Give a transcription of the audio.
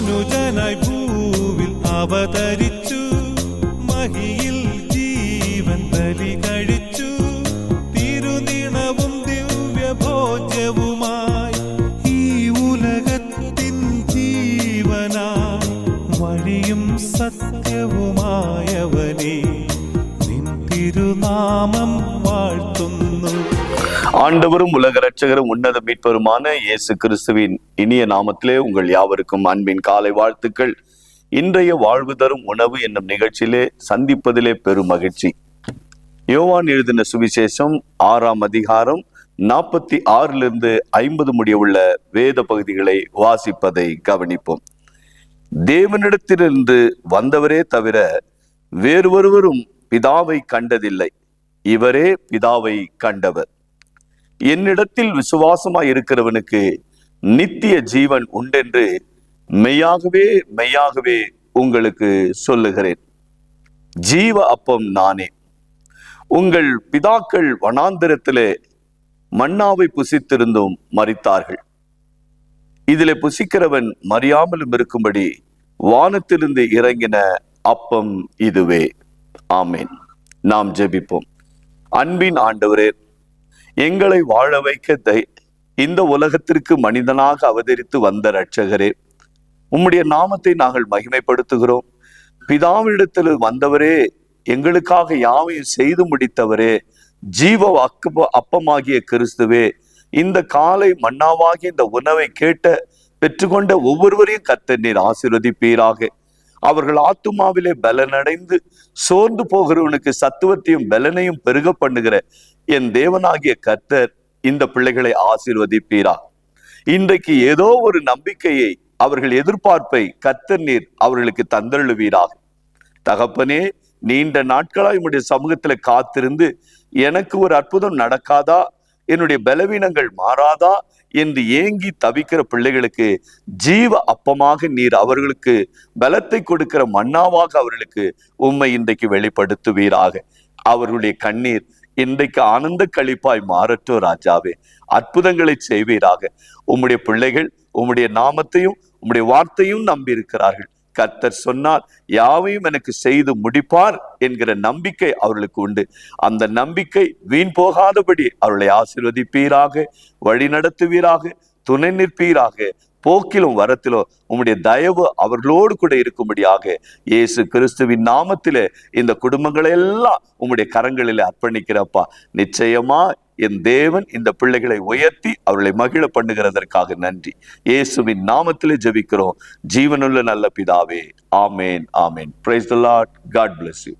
മനുജനായി ഭൂവിൽ അവതരിച്ചു. മഹിയിൽ ജീവൻ ബലി കഴിച്ചു. തിരുനിണവും ദിവ്യഭോജ്യവുമായി ഈ ഉലകത്തിൻ ജീവനായി വഴിയും സത്യവുമായവനെ നിൻ തിരുനാമം വാഴ്ത്തുന്നു ஆண்டவரும் உலக ரட்சகரும் உன்னத மீட்பருமான இயேசு கிறிஸ்துவின் இனிய நாமத்திலே உங்கள் யாவருக்கும் அன்பின் காலை வாழ்த்துக்கள். இன்றைய வாழ்வு தரும் உணவு என்னும் நிகழ்ச்சியிலே சந்திப்பதிலே பெரும் மகிழ்ச்சி. யோவான் எழுதின சுவிசேஷம் ஆறாம் அதிகாரம் நாற்பத்தி ஆறிலிருந்து ஐம்பது முடிய உள்ள வேத பகுதிகளை வாசிப்பதை கவனிப்போம். தேவனிடத்திலிருந்து வந்தவரே தவிர வேறு ஒருவரும் பிதாவை கண்டதில்லை. இவரே பிதாவை கண்டவர். என்னிடத்தில் விசுவாசமாய் இருக்கிறவனுக்கு நித்திய ஜீவன் உண்டென்று மெய்யாகவே மெய்யாகவே உங்களுக்கு சொல்லுகிறேன். ஜீவ அப்பம் நானே. உங்கள் பிதாக்கள் வனாந்திரத்திலே மன்னாவை புசித்திருந்தும் மறித்தார்கள் இதிலே புசிக்கிறவன் மறியாமலும் இருக்கும்படி வானத்திலிருந்து இறங்கின அப்பம் இதுவே. ஆமேன். நாம் ஜெபிப்போம். அன்பின் ஆண்டவரே எங்களை வாழ வைக்க தை இந்த உலகத்திற்கு மனிதனாக அவதரித்து வந்த ரட்சகரே உம்முடைய நாமத்தை நாங்கள் மகிமைப்படுத்துகிறோம். பிதாவிடத்தில் வந்தவரே எங்களுக்காக யாவையும் செய்து முடித்தவரே ஜீவ அக்கு அப்பமாகிய கிறிஸ்துவே இந்த காலை மன்னாவாகிய இந்த உணவை கேட்ட பெற்றுக்கொண்ட ஒவ்வொருவரையும் கத்த நீர் ஆசிர்வதிப்பீராக. அவர்கள் ஆத்துமாவிலே பலனடைந்து சோர்ந்து போகிறவனுக்கு சத்துவத்தையும் பலனையும் பெருக பண்ணுகிற என் தேவனாகிய கர்த்தர் இந்த பிள்ளைகளை ஆசிர்வதிப்பீரா. இன்றைக்கு ஏதோ ஒரு நம்பிக்கையை அவர்கள் எதிர்பார்ப்பை கர்த்தர் நீர் அவர்களுக்கு தந்தருளுவீராக. தகப்பனே நீண்ட நாட்களாய் உம்முடைய சமூகத்துல காத்திருந்து எனக்கு ஒரு அற்புதம் நடக்காதா? என்னுடைய பலவீனங்கள் மாறாதா என்று ஏங்கி தவிக்கிற பிள்ளைகளுக்கு ஜீவ அப்பமாக நீர் அவர்களுக்கு பலத்தை கொடுக்கிற மன்னாவாக அவர்களுக்கு உண்மை இன்றைக்கு வெளிப்படுத்துவீராக. அவர்களுடைய கண்ணீர் இன்றைக்கு ஆனந்த கழிப்பாய் மாறட்டும் ராஜாவே. அற்புதங்களை செய்வீராக. உம்முடைய பிள்ளைகள் உம்முடைய நாமத்தையும் உம்முடைய வார்த்தையும் நம்பி இருக்கிறார்கள் கர்த்தர் சொன்னால் யாவையும் எனக்கு செய்து முடிப்பார் என்கிற நம்பிக்கை அவர்களுக்கு உண்டு. அந்த நம்பிக்கை வீண் போகாதபடி அவர்களை ஆசிர்வதிப்பீராக வழி நடத்துவீராக துணை நிற்பீராக போக்கிலும் வரத்திலும் உம்முடைய தயவு அவர்களோடு கூட இருக்கும்படியாக இயேசு கிறிஸ்துவின் நாமத்திலே இந்த குடும்பங்களை எல்லாம் உம்முடைய கரங்களிலே அர்ப்பணிக்கிறப்பா. நிச்சயமா என் தேவன் இந்த பிள்ளைகளை உயர்த்தி அவர்களை மகிழ பண்ணுகிறதற்காக நன்றி. இயேசுவின் நாமத்திலே ஜெபிக்கிறோம். ஜீவனுள்ள நல்ல பிதாவே. ஆமேன் ஆமேன். Praise the lord god bless you